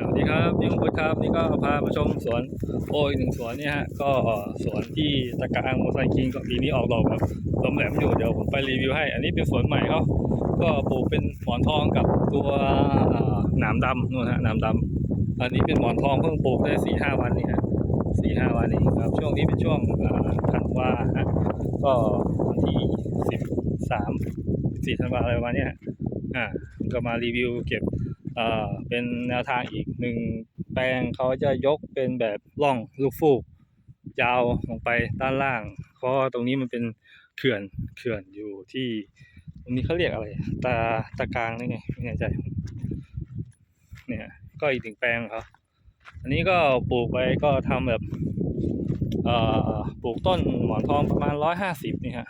สวัสดีครับพี่ของพุทธครับนี่ก็พามาชมสวนโอ้อีกหนึ่งสวนนี่ฮะก็สวนที่ตะกางโมไซคิงก็ปีนี้ออกดอกแบบล้มแหลมอยู่เดี๋ยวผมไปรีวิวให้ อันนี้เป็นสวนใหม่เขาก็ปลูกเป็นหมอนทองกับตัวหนามดำนู่นฮะหนามดำอันนี้เป็นหมอนทองเพิ่งปลูกได้สี่ห้าวันนี่ฮะสี่ห้าวันเองครับช่วงนี้เป็นช่วงอ่าธันวาฮะก็วันที่สิบสามสี่ธันวาอะไรประมาณเนี้ยฮะอ่าก็มารีวิวเก็บ เป็นแนวทางอีกหนึ่งแปลงเขาจะยกเป็นแบบร่องลูกฟูก ยาวลงไปด้านล่าง เพราะตรงนี้มันเป็นเขื่อนเขื่อนอยู่ที่ตรงนี้เขาเรียกอะไรตาตากลางนี่ไงไม่แน่ใจเนี่ยก็อีกหนึ่งแปลงของเขาอันนี้ก็ปลูกไปก็ทำแบบปลูกต้นหมอนทองประมาณร้อยห้าสิบนี่ฮะ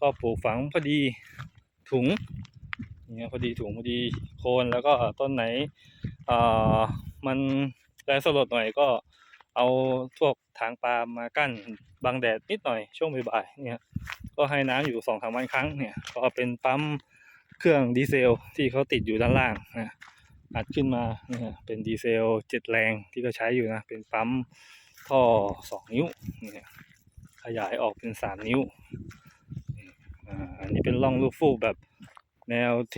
ก็ปลูกฝังพอดีถุง เนี่ยพอดีถุงพอดีโคนแล้วก็ต้นไหนเอ่อมันแรงสลดหน่อยก็เอาพวกถางปาล์มมากั้นบังแดดนิดหน่อยช่วงบ่ายๆเนี่ยก็ให้น้ำอยู่สองสามวันครั้งเนี่ยก็เป็นปั๊มเครื่องดีเซลที่เขาติดอยู่ด้านล่างนะอัดขึ้นมาเนี่ยเป็นดีเซลเจ็ดแรงที่เขาใช้อยู่นะเป็นปั๊มท่อสองนิ้วเนี่ยขยายออกเป็นสามนิ้วอ่าอันนี้เป็นร่องลูกฟูกแบบ แนวเท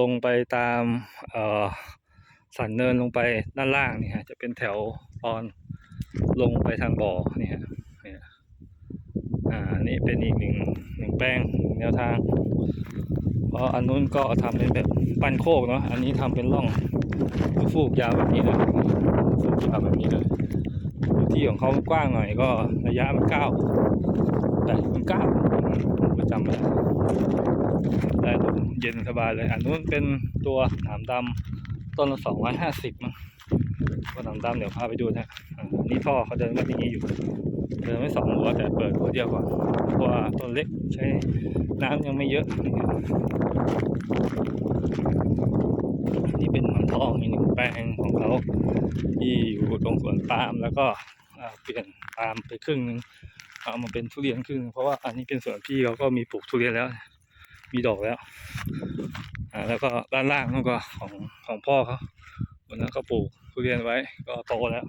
ลงไปตามสันเนินลงไปด้านล่างนี่ฮะจะเป็นแถวตอนลงไปทางบ่อนี่ฮะเนี่ยอ่านี่เป็นอีกหนึ่งหนึ่งแปลงแนวทาง เพราะอันนู้นก็ทำเป็นแบบปั้นโคกเนาะอันนี้ทำเป็นร่องฟูกยาวแบบนี้เลยฟูกยาวแบบนี้เลย ที่ของเขากว้างหน่อยก็ระยะมันเก้าแต่มันเก้าผมก็จำไม่ได้ได้ลมเย็นสบายเลย อันนู้นเป็นตัวหนามดำต้นละสองร้อยห้าสิบมั้งตัวหนามดำเดี๋ยวพาไปดูนะนี่ท่อเขาเดินแบบนี้อยู่ เดินไม่สองหัวแต่เปิดหัวเดียวก่อนเพราะว่าต้นเล็กใช้น้ำยังไม่เยอะนี่เป็นหมอนทองอีกหนึ่งแปลงของเขาที่อยู่ตรงสวนปาล์มแล้วก็ เปลี่ยนปาล์มไปครึ่งหนึงเอามาเป็นทุเรียนครึ่งนึงเพราะว่าอันนี้เป็นสวนพี่เขาก็มีปลูกทุเรียนแล้ว มีดอกแล้วอ่าแล้วก็ด้านล่างนั่นก็ของของพ่อเขาวันนั้นเขาปลูกทุเรียนไว้ ก็โตแล้ว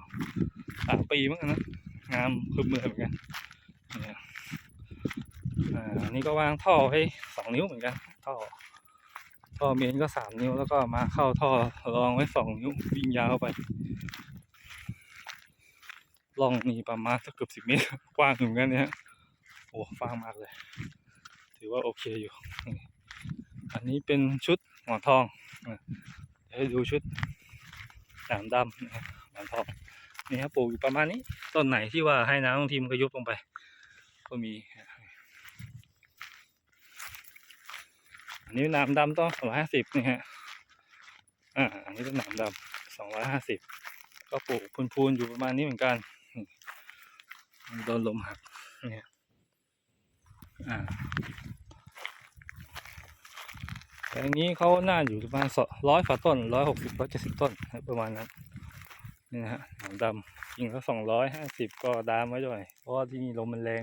สามปีมั้งนะงามคือมือเหมือนกันอ่านี่ก็วางท่อไว้สองนิ้วเหมือนกันท่อท่อเมนก็สามนิ้วแล้วก็มาเข้าท่อรองไว้สองนิ้ววิ่งยาวไป ล่องนี่ประมาณสักเกือบสิบเมตรกว้างเหมือนกันเนี่ยโอ้ฟ้างมากเลย ถือว่าโอเคอยู่ อันนี้เป็นชุดหมอนทองเดี๋ยวให้ดูชุดหนามดำนะครับหมอนทองนี่ครับปลูกอยู่ประมาณนี้ต้นไหนที่ว่าให้น้ำบางทีมันก็ยุบลงไป ก็มี อันนี้หนามดำต้องสองร้อยห้าสิบนี่ฮะอ่าอันนี้เป็นหนามดำสองร้อยห้าสิบก็ปลูกพูนๆอยู่ประมาณนี้เหมือนกัน โดนลมหักเนี่ยอ่าแต่อันนี้เขาน่าอยู่ประมาณร้อยฝ่าต้นร้อยหกสิบร้อยเจ็ดสิบต้นประมาณนั้นนี่นะฮะหนามดำกิ่งก็สองร้อยห้าสิบก็ดามไว้ด้วย เพราะที่นี่ลมมันแรง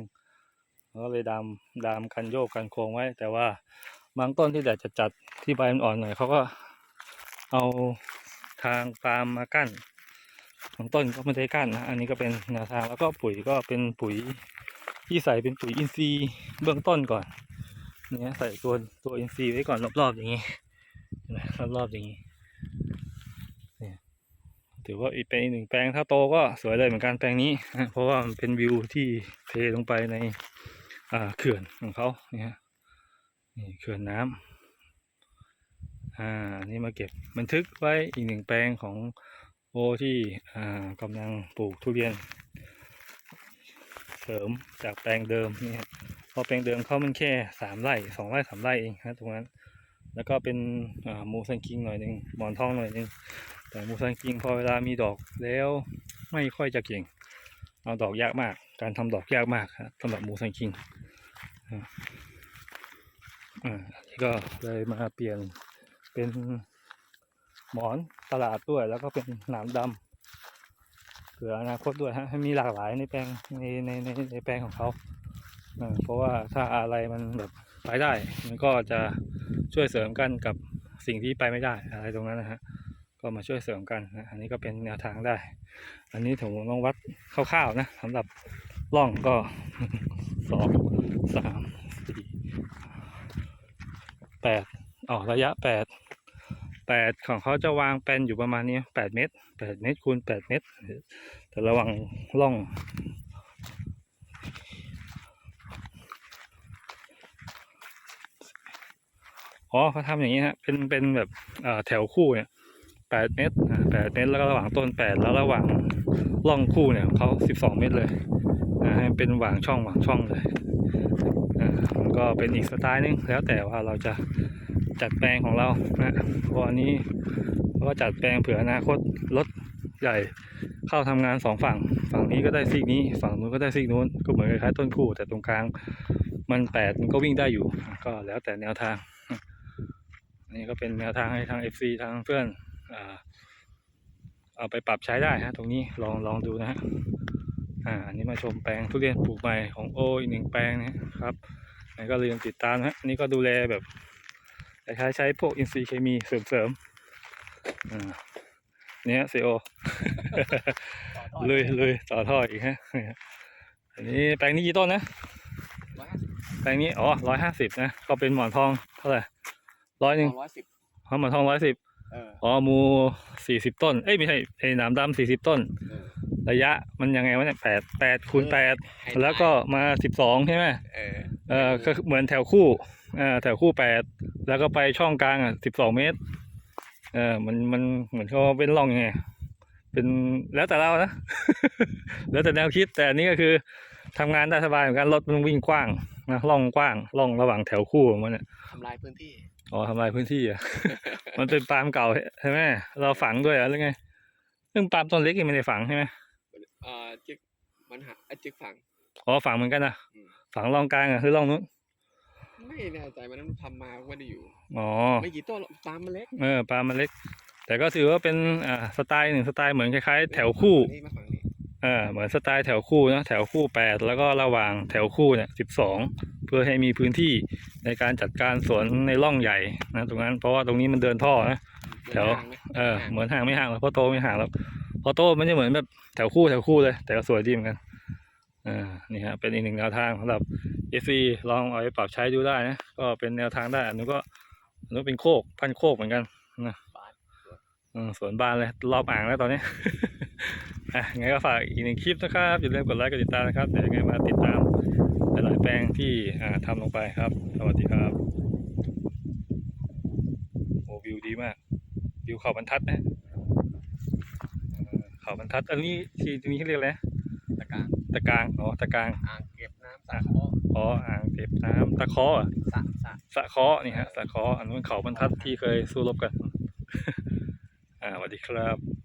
ก็เลยดามดามกันโยกกันโค้งไว้ แต่ว่าบางต้นที่แดดจะจัดที่ใบมันอ่อนหน่อยเขาก็เอาทางปาล์มมากั้น บางต้นก็ไม่ได้กั้นนะอันนี้ก็เป็นแนวทางแล้วก็ปุ๋ยก็เป็นปุ๋ยที่ใส่เป็นปุ๋ยอินทรีย์เบื้องต้นก่อนเนี่ยใส่ตัวตัวอินซีย์ไว้ก่อนรอบๆอย่างนี้นไหมรอบๆอย่างนี้เนี่ยถือว่าอีกเป็นอีกหนึ่งแปลงถ้าโตก็สวยเลยเหมือนกันแปลงนี้ เพราะว่ามันเป็นวิวที่เทลงไปในอ่าเขื่อนของเขาเนี่ยนี่เขื่อนน้ำอ่านี่มาเก็บบันทึกไว้อีกหนึ่งแปลงของ โอที่กำลังปลูกทุเรียน เสริมจากแปลงเดิมนี่ฮะเพอแปลงเดิมเขามันแค่สามไร่สองไร่สามไร่เองนะตรงนั้น แล้วก็เป็นมูซันคิงหน่อยหนึ่งหมอนทองหน่อยหนึ่งแต่มูซันคิงพอเวลามีดอกแล้วไม่ค่อยจะเก่ง เอาดอกยากมาก การทำดอกยากมากสำหรับมูซันคิงอ่าอ่าก็เลยมาเปลี่ยนเป็น หมอนตลาดด้วย แล้วก็เป็นหนามดำเผื่ออนาคตด้วยฮะมีหลากหลายในแปลงในในในในแปลงของเขาเพราะว่าถ้าอะไรมันแบบไปได้ มันก็จะช่วยเสริมกันกับสิ่งที่ไปไม่ได้อะไรตรงนั้นนะฮะก็ก็มาช่วยเสริมกันนะอันนี้ก็เป็นแนวทางได้ อันนี้ผมลองวัดคร่าวๆนะสำหรับล่องก็สองสามสี่แปดอ๋อระยะแปด แปดของเขาจะวางแปลนอยู่ประมาณนี้แปดเมตรแปดเมตรคูณแปดเมตร แต่ระวังล่อง อ๋อเขาทำอย่างนี้ฮะ เป็น เป็นแบบแถวคู่เนี่ยแปดเมตรแปดเมตร แล้วก็ระหว่างต้นแปดแล้วระหว่างร่องคู่เนี่ยเขาสิบสองเมตรเลยนะให้เป็นหว่างช่องหว่างช่องเลยอ่ามันก็เป็นอีกสไตล์นึงแล้วแต่ว่าเราจะ จัดแปลงของเรานะเพราะอันนี้เราก็จัดแปลงเผื่ออนาคตรถใหญ่เข้าทำงานสองฝั่ง ฝั่งนี้ก็ได้ซีกนี้ ฝั่งนู้นก็ได้ซีกนู้น ก็เหมือนคล้ายต้นคู่ แต่ตรงกลางมันแปดมันก็วิ่งได้อยู่ ก็แล้วแต่แนวทางนนี้ก็เป็นแนวทางให้ทาง FC ทางเพื่อนเอาไปปรับใช้ได้ฮะตรงนี้ลองลองดูนะฮะอ่าอันนี้มาชมแปลงทุเรียนปลูกใหม่ของโออีกหนึ่งแปลงนะครับอันนี้ก็ลืมติดตามฮะนนี้ก็ดูแลแบบ คล้ายๆใช้พวกอินทรีย์เคมีเสริมๆอ่าเนี่ยซีโอเลยเลยต่อท่ออีกฮะอันนี้แปลงนี้กี่ต้นนะร้อยห้าสิบแปลงนี้อ๋อร้อยห้าสิบนะก็เป็นหมอนทองเท่าไหร่ร้อยหนึ่งร้อยสิบอ๋อหมอนทองร้อยสิบเอออ๋อหมูสี่สิบต้น เอ้ยไม่ใช่ไอ้หนามดำสี่สิบต้นเออระยะมันยังไงวะเนี่ยแปดแปดคูณแปดให้แล้วก็มาสิบสองใช่ไหมเออเออก็เหมือนแถวคู่เออ แถวคู่แปดแล้วก็ไปช่องกลางอะสิบสองเมตรเออมันมันเหมือนเขาเป็นร่องยังไงเป็นแล้วแต่เรานะ แล้วแต่แนวคิดแต่อันนี้ก็คือทำงานได้สบายเหมือนกันรถมันวิ่งกว้างนะร่องกว้างร่องระหว่างแถวคู่ของมันเนี่ยทำลายพื้นที่อ๋อทำลายพื้นที่อะมันเป็นปาล์มเก่าใช่ไหมเราฝังด้วยเหรอหรือไงซึ่งปาล์มต้นเล็กยังไม่ได้ฝังใช่ไหมเอ่อจิกมันหาไอ้จิกฝังอ๋อฝังเหมือนกันนะอืมฝังร่องกลางอะคือร่องนู้น ไม่แน่ใจมันนั้นทำมาไม่ได้อยู่อ๋อไม่กี่ต้นหรอกตามมันเล็กเออปลามันเล็ก แต่ก็ถือว่าเป็นอ่าสไตล์หนึ่งสไตล์เหมือนคล้ายๆ แถวคู่นี่มาฝั่งนี้เออเหมือนสไตล์แถวคู่นะแถวคู่แปดแล้วก็ระหว่างแถวคู่เนี่ยสิบสองเพื่อให้มีพื้นที่ในการจัดการสวนในร่องใหญ่นะตรงนั้นเพราะว่าตรงนี้มันเดินท่อนะแถวห่างไหมเออห่างเหมือนห่างไม่ห่างหรอกเพราะโตไม่ห่างแล้วเพราะโตมันจะเหมือนแบบแถวคู่แถวคู่เลย แต่ก็สวยดีเหมือนกัน อ่านี่ฮะเป็นอีกหนึ่งแนวทางสำหรับเอซีลองเอาไปปรับใช้ดูได้นะก็เป็นแนวทางได้อันนู้นก็อันนู้นเป็นโคกพันโคกเหมือนกันนะบานอืมสวนบานเลยรอบอ่างแล้วตอนนี้อะงั้นก็ฝากอีกหนึ่งคลิปนะครับอย่าลืมกดไลค์กดติดตามนะครับเดี๋ยวยังไงมาติดตามหลายๆแปลงที่อ่าทำลงไปครับ สวัสดีครับโอ้วิวดีมากวิวเขาบรรทัดนะเออเขาบรรทัดอันนี้ที่ตรงนี้เขาเรียกอะไรนะตะกร้าง ตะกร้างอ๋อตะกร้างอ่างเก็บน้ำสระคออ๋ออ่างเก็บน้ำตะเคอเหรอสระสระสะเคอนี่ฮะสะเคออันนู้นเขาบรรทัดที่เคยสู้รบกัน อ่าสวัสดีครับ